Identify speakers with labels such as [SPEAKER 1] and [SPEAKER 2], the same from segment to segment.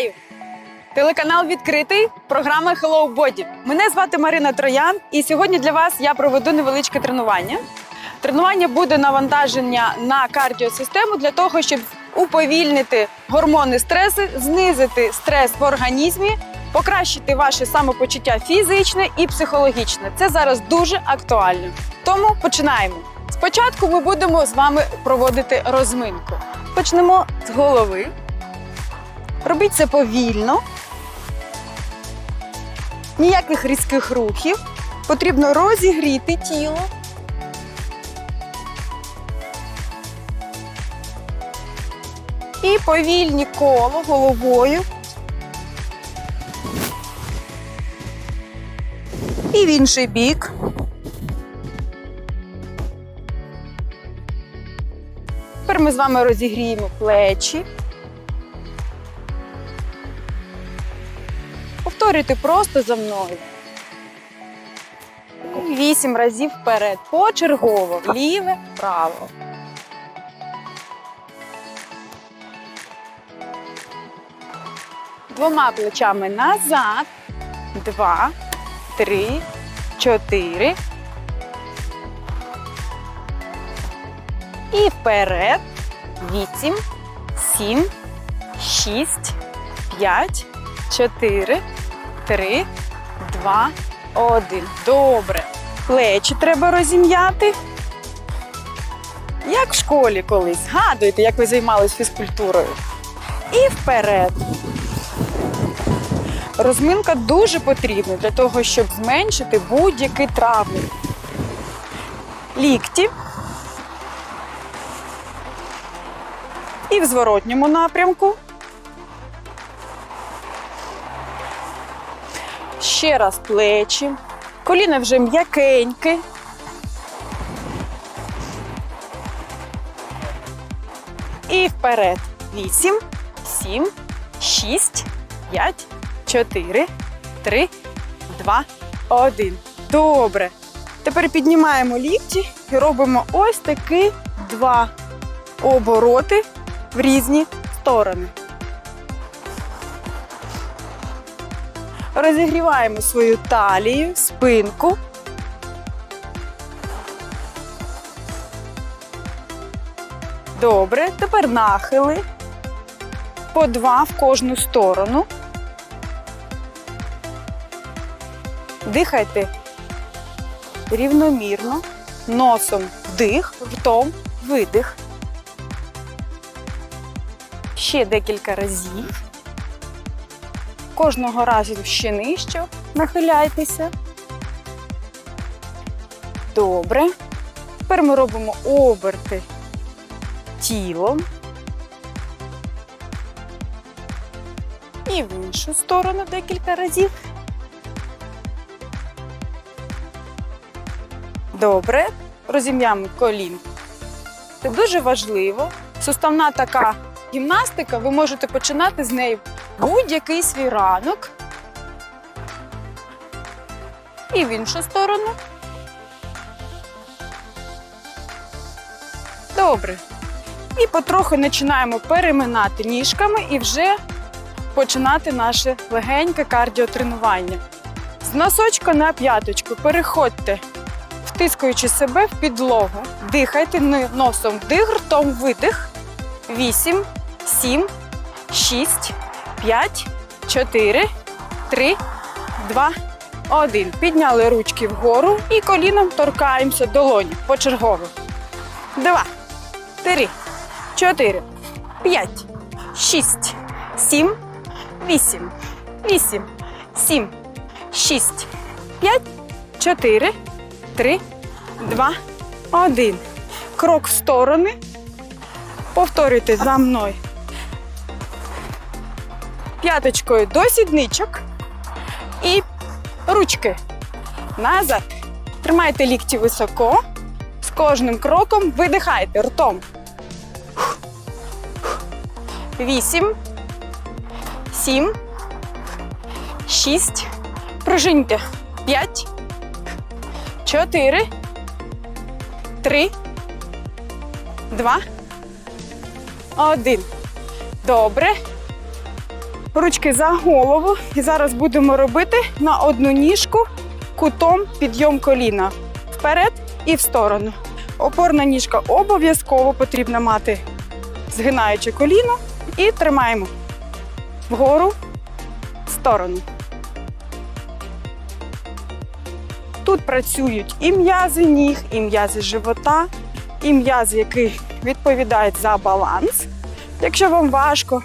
[SPEAKER 1] Вітаю! Телеканал відкритий. Програма Hello Body. Мене звати Марина Троян, і сьогодні для вас я проведу невеличке тренування. Тренування буде навантаження на кардіосистему для того, щоб уповільнити гормони стресу, знизити стрес в організмі, покращити ваше самопочуття фізичне і психологічне. Це зараз дуже актуально. Тому починаємо. Спочатку ми будемо з вами проводити розминку. Почнемо з голови. Робіть це повільно. Ніяких різких рухів. Потрібно розігріти тіло. І повільні коло головою. І в інший бік. Тепер ми з вами розігріємо плечі. Повторюйте просто за мною. Вісім разів вперед. Почергово. Ліве, право. Двома плечами назад. Два, три, чотири. І вперед. Вісім, сім, шість, п'ять, чотири, три, два, один. Добре. Плечі треба розім'яти. Як в школі колись. Згадуйте, як ви займалися фізкультурою. І вперед. Розминка дуже потрібна для того, щоб зменшити будь-які травми. Лікті. І в зворотньому напрямку. Ще раз плечі. Коліна вже м'якенькі. І вперед. Вісім, сім, шість, п'ять, чотири, три, два, один. Добре. Тепер піднімаємо лікті і робимо ось такі два обороти в різні сторони. Розігріваємо свою талію, спинку. Добре, тепер нахили. По два в кожну сторону. Дихайте рівномірно, носом вдих, ртом видих. Ще декілька разів. Кожного разу ще нижче нахиляйтеся. Добре. Тепер ми робимо оберти тілом. І в іншу сторону декілька разів. Добре. Розім'яємо колін. Це дуже важливо. Суставна така гімнастика, ви можете починати з неї будь-який свій ранок. І в іншу сторону. Добре. І потроху починаємо переминати ніжками і вже починати наше легеньке кардіотренування. З носочка на п'яточку переходьте, втискуючи себе в підлогу. Дихайте носом вдих, ртом видих. Вісім, сім, шість, п'ять, чотири, три, два, один. Підняли ручки вгору і коліном торкаємося долоні почергово. Два, три, чотири, п'ять, шість, сім, вісім, вісім, сім, шість, п'ять, чотири, три, два, один. Крок в сторони. Повторюйте за мною. П'яточкою до сідничок і ручки назад. Тримайте лікті високо. З кожним кроком видихайте ртом. Вісім, сім, шість. Пружиньте. П'ять, чотири, три, два, один. Добре. Ручки за голову. І зараз будемо робити на одну ніжку кутом підйом коліна вперед і в сторону. Опорна ніжка обов'язково потрібно мати згинаючи коліно і тримаємо вгору в сторону. Тут працюють і м'язи ніг, і м'язи живота, і м'язи, які відповідають за баланс. Якщо вам важко,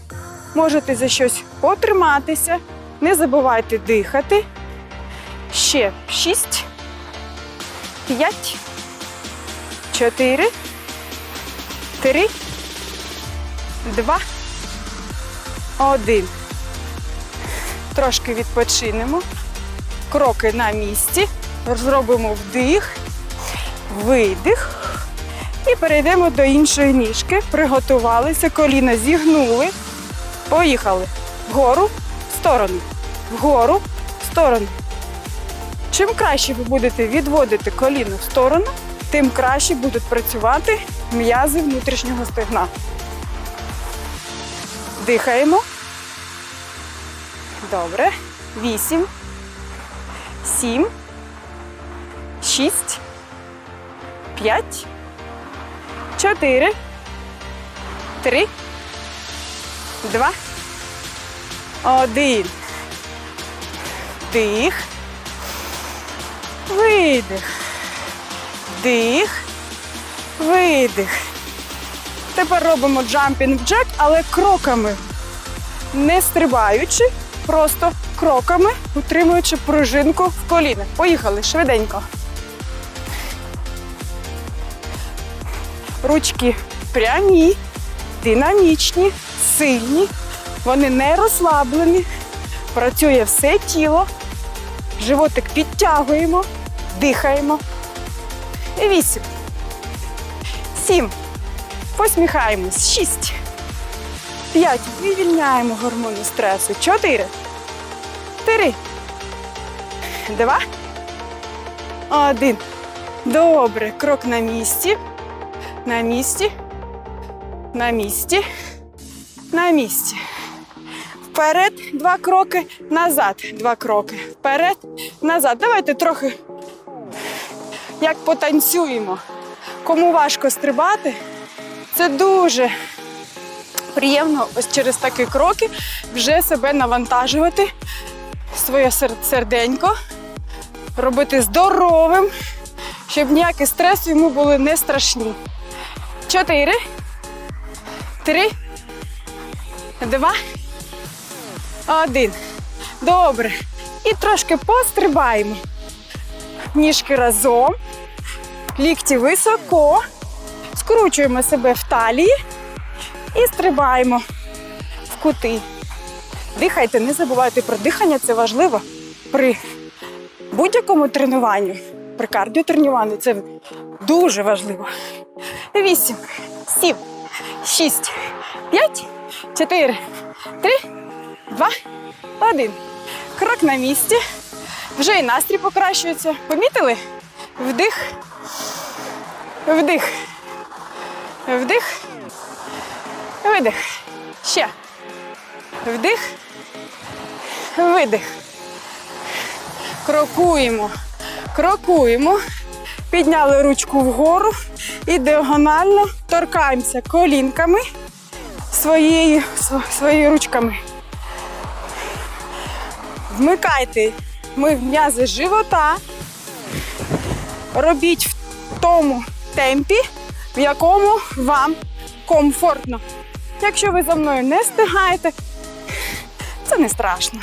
[SPEAKER 1] можете за щось потриматися. Не забувайте дихати. Ще 6, 5, 4, 3, 2, 1. Трошки відпочинемо. Кроки на місці. Зробимо вдих, видих. І перейдемо до іншої ніжки. Приготувалися, коліна зігнули. Поїхали. Вгору, в сторону. Вгору, в сторону. Чим краще ви будете відводити коліно в сторону, тим краще будуть працювати м'язи внутрішнього стегна. Дихаємо. Добре. Вісім. Сім. Шість. П'ять. Чотири. Три. Два. Один. Дих. Видих. Дих. Видих. Тепер робимо джампінг джек, але кроками. Не стрибаючи, просто кроками, утримуючи пружинку в колінах. Поїхали швиденько. Ручки прямі, динамічні, сильні. Вони не розслаблені. Працює все тіло. Животик підтягуємо, дихаємо. І вісім. Сім. Посміхаємось. Шість. П'ять. Вивільняємо гормони стресу. Чотири. Три. Два. Один. Добре. Крок на місці. На місці. На місці. На місці. Вперед два кроки, назад два кроки. Вперед, назад. Давайте трохи як потанцюємо. Кому важко стрибати, це дуже приємно ось через такі кроки вже себе навантажувати, своє серденько, робити здоровим, щоб ніякі стреси йому були не страшні. Чотири, три, два, один. Добре. І трошки пострибаємо. Ніжки разом. Лікті високо. Скручуємо себе в талії і стрибаємо в кути. Дихайте, не забувайте про дихання, це важливо при будь-якому тренуванні. При кардіотренуванні це дуже важливо. Вісім, сім, шість, п'ять, чотири, три, два, один. Крок на місці. Вже і настрій покращується. Помітили? Вдих. Вдих. Вдих. Видих. Ще. Вдих. Видих. Крокуємо. Крокуємо. Підняли ручку вгору і діагонально торкаємося колінками своєю, своєю ручками. Вмикайте ми м'язи живота. Робіть в тому темпі, в якому вам комфортно. Якщо ви за мною не встигаєте, це не страшно.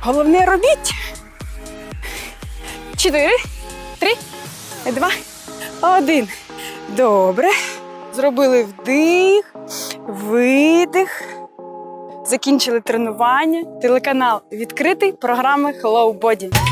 [SPEAKER 1] Головне робіть. Чотири, три, два, один. Добре. Зробили вдих, видих. Закінчили тренування. Телеканал відкритий. Програми Hello Body.